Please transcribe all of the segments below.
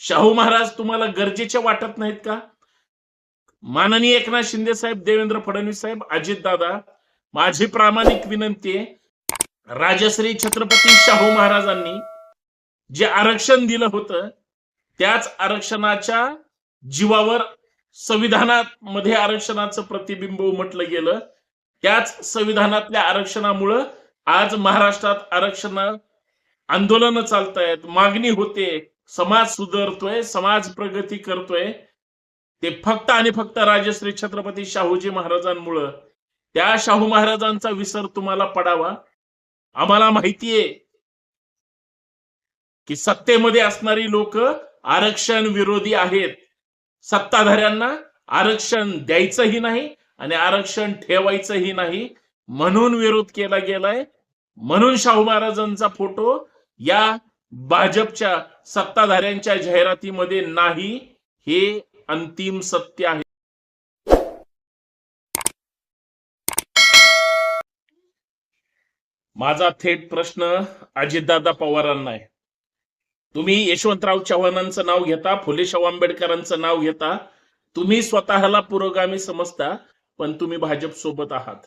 शाहू महाराज तुम्हाला गरजेचे वाटत नाहीत का? माननीय एकनाथ शिंदे साहेब देवेंद्र फडणवीस साहेब अजित दादा माझी प्रामाणिक विनंती आहे राजश्री छत्रपती शाहू महाराजांनी जे आरक्षण दिलं होतं त्याच आरक्षणाच्या जीवावर संविधानामध्ये आरक्षणाचं प्रतिबिंब उमटलं गेलं. त्याच संविधानातल्या आरक्षणामुळं आज महाराष्ट्रात आरक्षण आंदोलन चालतायत मागणी होते. समाज सुधारतोय समाज प्रगती करतोय. ते फक्त आणि फक्त राजश्री छत्रपती शाहूजी महाराजांमुळं. त्या शाहू महाराजांचा विसर तुम्हाला पडावा. आम्हाला माहितीये की सत्तेमध्ये असणारी लोक आरक्षण विरोधी आहेत. सत्ताधाऱ्यांना आरक्षण द्यायचंही नाही आणि आरक्षण ठेवायचंही नाही. म्हणून विरोध केला गेलाय. म्हणून शाहू महाराजांचा फोटो या भाजपच्या सत्ताधाऱ्यांच्या जाहिरातीमध्ये नाही हे अंतिम सत्य आहे. माझा थेट प्रश्न अजितदादा पवारांना आहे. तुम्ही यशवंतराव चव्हाणांचं नाव घेता फुलेशाव आंबेडकरांचं नाव घेता तुम्ही स्वतःला पुरोगामी समजता पण तुम्ही भाजप सोबत आहात.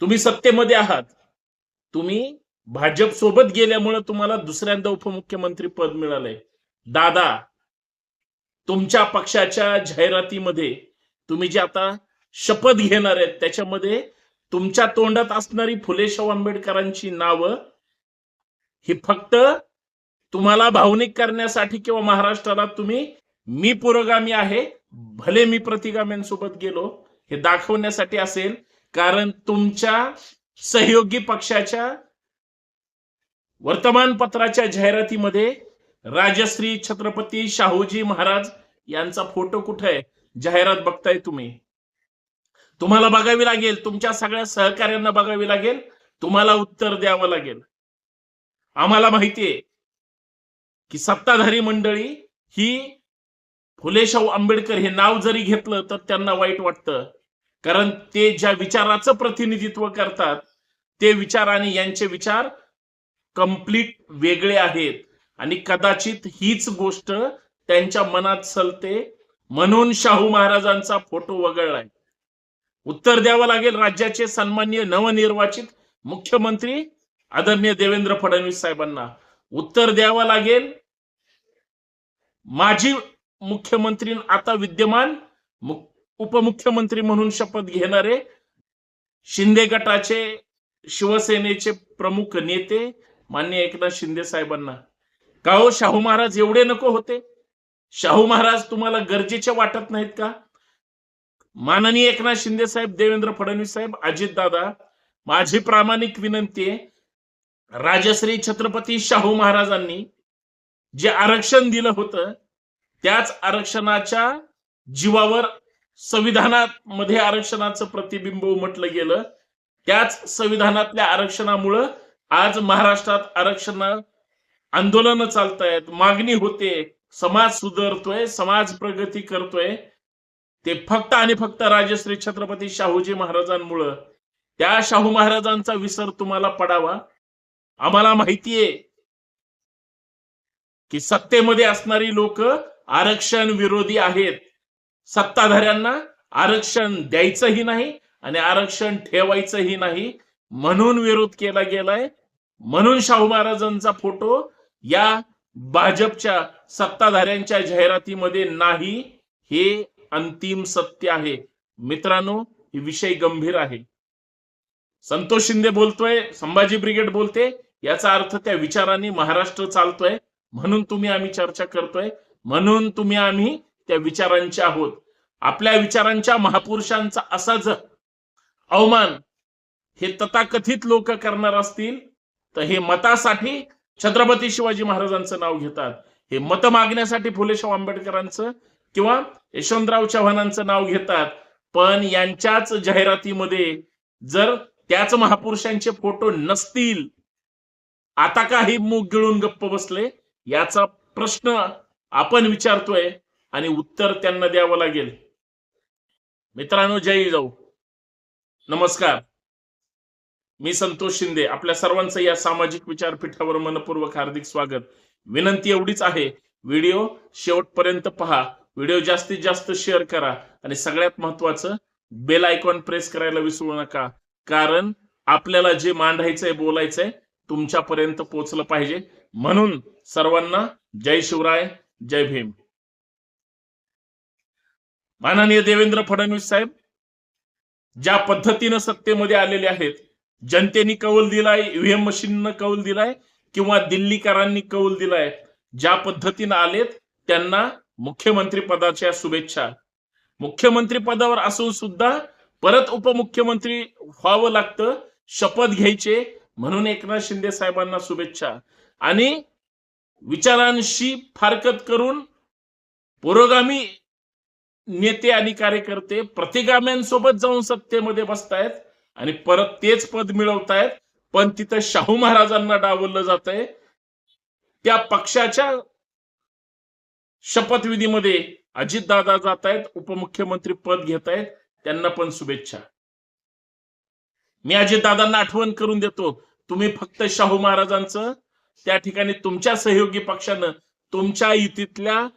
तुम्ही सत्तेमध्ये आहात. तुम्ही भाजप सोबत गेल्यामुळे तुम्हाला दुसऱ्यांदा उपमुख्यमंत्री पद मिळालंय. दादा तुमच्या पक्षाच्या जाहिरातीमध्ये तुम्ही जे आता शपथ घेणार आहेत त्याच्यामध्ये तुमच्या तोंडात असणारी फुले शाहू आंबेडकरांची नावं ही फक्त तुम्हाला भावनिक करण्यासाठी किंवा महाराष्ट्राला तुम्ही मी पुरोगामी आहे भले मी प्रतिगाम्यांसोबत गेलो हे दाखवण्यासाठी असेल. कारण तुमच्या सहयोगी पक्षाच्या वर्तमानपत्राच्या जाहिरातीमध्ये राजश्री छत्रपती शाहूजी महाराज यांचा फोटो कुठे आहे? जाहिरात बघताय तुम्ही. तुम्हाला बघावी लागेल तुमच्या सगळ्या सहकार्यांना बघावी लागेल तुम्हाला उत्तर द्यावं लागेल. आम्हाला माहितीये की सत्ताधारी मंडळी ही फुले शाहू आंबेडकर हे नाव जरी घेतलं तर त्यांना वाईट वाटतं. कारण ते ज्या विचाराचं प्रतिनिधित्व करतात ते विचार आणि यांचे विचार कंप्लीट वेगळे आहेत. आणि कदाचित हीच गोष्ट त्यांच्या मनात चलते म्हणून शाहू महाराजांचा फोटो वगळलाय. उत्तर द्यावं लागेल राज्याचे सन्मान्य नवनिर्वाचित मुख्यमंत्री आदरणीय देवेंद्र फडणवीस साहेबांना. उत्तर द्यावं लागेल माजी मुख्यमंत्री आता विद्यमान उपमुख्यमंत्री म्हणून शपथ घेणारे शिंदे गटाचे शिवसेनेचे प्रमुख नेते मान्य एकनाथ शिंदे साहेबांना? का हो शाहू महाराज एवढे नको होते? शाहू महाराज तुम्हाला गरजेचे वाटत नाहीत का? माननीय एकनाथ शिंदे साहेब देवेंद्र फडणवीस साहेब अजित दादा माझी प्रामाणिक विनंती आहे राजश्री छत्रपती शाहू महाराजांनी जे आरक्षण दिलं होतं त्याच आरक्षणाच्या जीवावर संविधानामध्ये आरक्षणाचं प्रतिबिंब उमटलं गेलं. त्याच संविधानातल्या आरक्षणामुळं आज महाराष्ट्रात आरक्षण आंदोलन चालतायत मागणी होते समाज सुधारतोय समाज प्रगती करतोय. ते फक्त आणि फक्त राजश्री छत्रपती शाहूजी महाराजांमुळं. त्या शाहू महाराजांचा विसर तुम्हाला पडावा. आम्हाला माहितीये की सत्तेमध्ये असणारी लोक आरक्षण विरोधी आहेत. सत्ताधाऱ्यांना आरक्षण द्यायचंही नाही आणि आरक्षण ठेवायचंही नाही. म्हणून विरोध केला गेलाय. म्हणून शाहू महाराजांचा फोटो या भाजपच्या सत्ताधाऱ्यांच्या जाहिरातीमध्ये नाही. हे अंतिम सत्य आहे. मित्रांनो हे विषय गंभीर आहे. संतोष शिंदे बोलतोय संभाजी ब्रिगेड बोलते याचा अर्थ त्या विचारांनी महाराष्ट्र चालतोय. म्हणून तुम्ही आम्ही चर्चा करतोय. म्हणून तुम्ही आम्ही त्या विचारांचे आहोत. आपल्या विचारांच्या महापुरुषांचा असाच अवमान हे तथाकथित लोक करणार असतील तर हे मतासाठी छत्रपती शिवाजी महाराजांचं नाव घेतात. हे मत मागण्यासाठी फुलेशाव आंबेडकरांचं किंवा यशवंतराव चव्हाणांचं नाव घेतात. पण यांच्याच जाहिरातीमध्ये जर त्याच महापुरुषांचे फोटो नसतील आता काही मूग गिळून गप्प बसले? याचा प्रश्न आपण विचारतोय आणि उत्तर त्यांना द्यावं लागेल. मित्रांनो जय जाऊ. नमस्कार. मी संतोष शिंदे आपल्या सर्वांचं या सामाजिक विचारपीठावर मनपूर्वक हार्दिक स्वागत. विनंती एवढीच आहे व्हिडिओ शेवटपर्यंत पहा. व्हिडिओ जास्तीत जास्त शेअर करा आणि सगळ्यात महत्वाचं बेल आयकॉन प्रेस करायला विसरू नका. कारण आपल्याला जे मांडायचंय बोलायचंय तुमच्यापर्यंत पोहोचलं पाहिजे. म्हणून सर्वांना जय शिवराय जय भीम. माननीय देवेंद्र फडणवीस साहेब ज्या पद्धतीनं सत्तेमध्ये आलेले आहेत जनतेने कौल दिलाय ईव्हीएम मशीननं कौल दिलाय किंवा दिल्लीकरांनी कौल दिलाय ज्या पद्धतीनं आलेत त्यांना मुख्यमंत्री पदाच्या शुभेच्छा. मुख्यमंत्री पदावर असून सुद्धा परत उपमुख्यमंत्री व्हावं लागतं शपथ घ्यायचे म्हणून एकनाथ शिंदे साहेबांना शुभेच्छा. आणि विचारांशी फारकत करून पुरोगामी नेते आणि कार्यकर्ते प्रतिगाम्यांसोबत जाऊन सत्तेमध्ये बसतायत आणि परत तेच पद मिळवतायत पण तिथं शाहू महाराजांना डावललं जात आहे त्या पक्षाच्या शपथविधीमध्ये अजितदादा जात आहेत उपमुख्यमंत्री पद घेत आहेत त्यांना पण शुभेच्छा. मी अजितदादांना आठवण करून देतो तुम्ही फक्त शाहू महाराजांचं त्या ठिकाणी तुमच्या सहयोगी पक्षानं तुमच्या युतीतल्या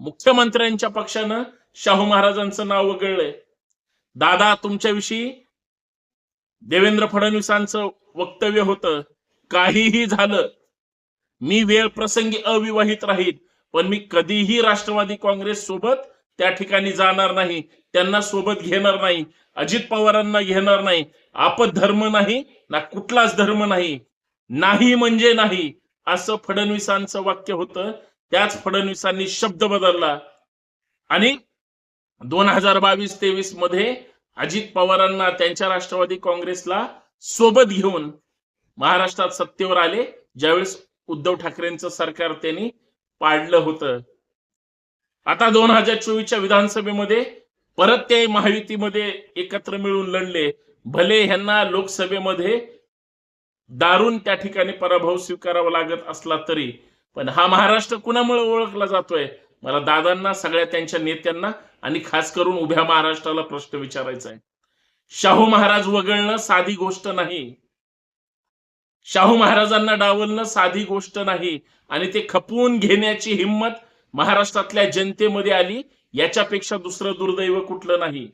मुख्यमंत्र्यांच्या पक्षानं शाहू महाराजांचं नाव वगळलंय. दादा तुमच्याविषयी देवेंद्र फडणवीसांचं वक्तव्य होतं काहीही झालं मी वेळ प्रसंगी अविवाहित राहील पण मी कधीही राष्ट्रवादी काँग्रेस सोबत त्या ठिकाणी जाणार नाही त्यांना सोबत घेणार नाही अजित पवारांना घेणार नाही आपत धर्म नाही ना कुठलाच धर्म नाही नाही म्हणजे नाही असं फडणवीसांचं वाक्य होतं त्याच फडणवीसांनी शब्द बदलला. आणि दोन हजार बावीस तेवीसमध्ये अजित पवारांना त्यांच्या राष्ट्रवादी काँग्रेसला सोबत घेऊन महाराष्ट्रात सत्तेवर आले. ज्यावेळेस उद्धव ठाकरेंचं सरकार त्यांनी पाडलं होतं. आता दोन हजार चोवीसच्या विधानसभेमध्ये परत ते महायुतीमध्ये एकत्र मिळून लढले. भले ह्यांना लोकसभेमध्ये दारून त्या ठिकाणी पराभव स्वीकारावा लागत असला तरी पण हा महाराष्ट्र कुणामुळे ओळखला जातोय? मला दादांना सगळ्या त्यांच्या नेत्यांना आणि खास करून उभ्या महाराष्ट्राला प्रश्न विचारायचा आहे. शाहू महाराज वगळणं साधी गोष्ट नाही. शाहू महाराजांना डावलणं साधी गोष्ट नाही. आणि ते खपवून घेण्याची हिंमत महाराष्ट्रातल्या जनतेमध्ये आली याच्यापेक्षा दुसरं दुर्दैव कुठलं नाही.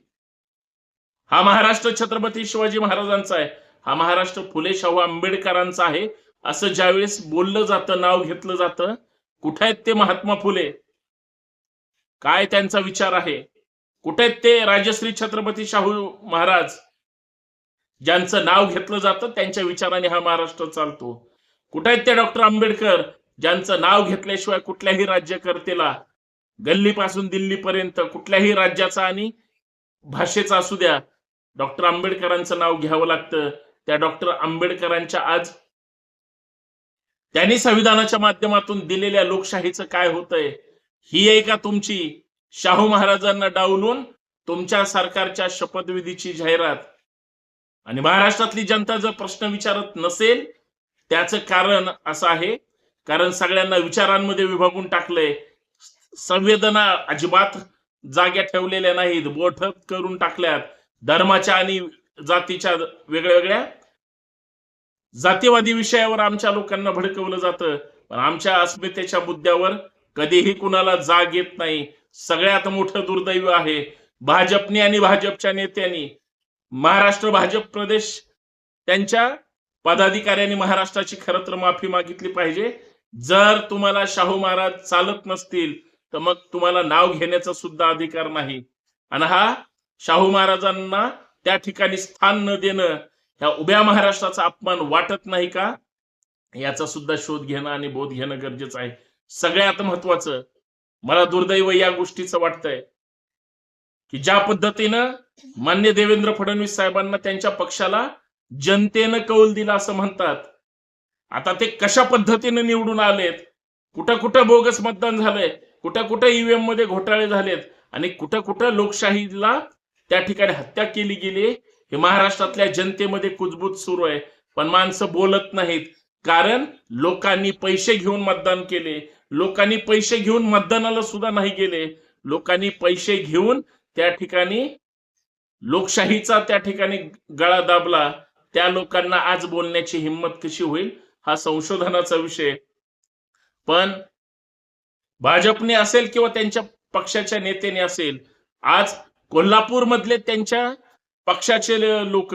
हा महाराष्ट्र छत्रपती शिवाजी महाराजांचा आहे. हा महाराष्ट्र फुले शाहू आंबेडकरांचा आहे. असं ज्यावेळेस बोललं जातं नाव घेतलं जातं कुठे आहेत ते महात्मा फुले? काय त्यांचा विचार आहे? कुठे ते राजश्री छत्रपती शाहू महाराज ज्यांचं नाव घेतलं जातं त्यांच्या विचाराने हा महाराष्ट्र चालतो. कुठे आहेत ते डॉक्टर आंबेडकर ज्यांचं नाव घेतल्याशिवाय कुठल्याही राज्यकर्तेला गल्लीपासून दिल्लीपर्यंत कुठल्याही राज्याचा आणि भाषेचा असू द्या डॉक्टर आंबेडकरांचं नाव घ्यावं लागतं. त्या डॉक्टर आंबेडकरांच्या आज त्यांनी संविधानाच्या माध्यमातून दिलेल्या लोकशाहीचं काय होतंय? ही आहे का तुमची शाहू महाराजांना डावलून तुमच्या सरकारच्या शपथविधीची जाहिरात? आणि महाराष्ट्रातली जनता जर प्रश्न विचारत नसेल त्याचं कारण असं आहे कारण सगळ्यांना विचारांमध्ये विभागून टाकलंय संवेदना अजिबात जाग्या ठेवलेल्या नाहीत बोठ करून टाकल्यात धर्माच्या आणि जातीच्या वेगळ्या वेगळ्या जातीवादी विषयावर आमच्या लोकांना भडकवलं जातं पण आमच्या अस्मितेच्या मुद्द्यावर कधीही कुणाला जाग येत नाही. सगळ्यात मोठं दुर्दैव आहे भाजपने आणि भाजपच्या नेत्यांनी महाराष्ट्र भाजप प्रदेश त्यांच्या पदाधिकाऱ्यांनी महाराष्ट्राची खरं तर माफी मागितली पाहिजे. जर तुम्हाला शाहू महाराज चालत नसतील तर मग तुम्हाला नाव घेण्याचा सुद्धा अधिकार नाही. आणि हा शाहू महाराजांना त्या ठिकाणी स्थान न देणं ह्या उभ्या महाराष्ट्राचा अपमान वाटत नाही का? याचा सुद्धा शोध घेणं आणि बोध घेणं गरजेचं आहे. सगळ्यात महत्वाचं मला दुर्दैव या गोष्टीचं वाटतंय की ज्या पद्धतीनं मान्य देवेंद्र फडणवीस साहेबांना त्यांच्या पक्षाला जनतेनं कौल दिला असं म्हणतात आता ते कशा पद्धतीने निवडून आलेत कुठं कुठं बोगस मतदान झालंय कुठं कुठं ईव्हीएममध्ये घोटाळे झालेत आणि कुठं कुठं लोकशाहीला त्या ठिकाणी हत्या केली गेली हे महाराष्ट्रातल्या जनतेमध्ये कुजबूज सुरू आहे पण माणसं बोलत नाहीत कारण लोकांनी पैसे घेऊन मतदान केले. लोकांनी पैसे घेऊन मतदानाला सुद्धा नाही गेले. लोकांनी पैसे घेऊन त्या ठिकाणी लोकशाहीचा त्या ठिकाणी गळा दाबला. त्या लोकांना आज बोलण्याची हिंमत कशी होईल हा संशोधनाचा विषय. पण भाजपने असेल किंवा त्यांच्या पक्षाच्या नेत्याने असेल आज कोल्हापूर मधले त्यांच्या पक्षाचे लोक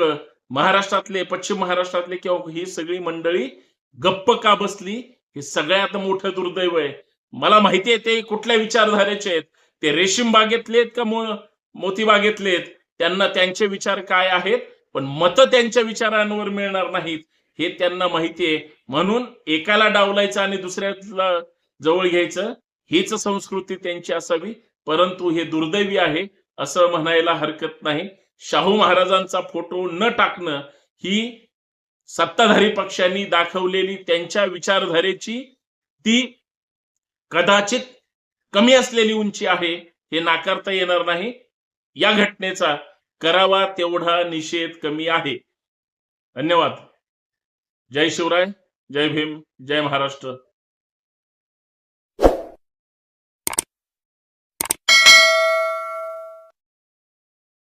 महाराष्ट्रातले पश्चिम महाराष्ट्रातले किंवा ही सगळी मंडळी गप्प का बसली? हे सगळ्यात मोठं दुर्दैव आहे. मला माहिती आहे ते कुठल्या विचारधारेचे आहेत. ते रेशीम बागेतले आहेत का मो- मोती बागेतले आहेत त्यांना त्यांचे विचार काय आहेत? पण मतं त्यांच्या विचारांवर मिळणार नाहीत. हे त्यांना माहिती आहे. म्हणून एकाला डावलायचं आणि दुसऱ्याला जवळ घ्यायचं हीच संस्कृती त्यांची असावी. परंतु हे दुर्दैवी आहे असं म्हणायला हरकत नाही. शाहू महाराजांचा फोटो न टाकणं ही सत्ताधारी पक्षांनी दाखवलेली त्यांच्या विचारधारेची ती कदाचित कमी असलेली उंची आहे हे नाकारता येणार नाही. या घटनेचा करावा तेवढा निषेध कमी आहे. धन्यवाद. जय शिवराय जय भीम जय महाराष्ट्र.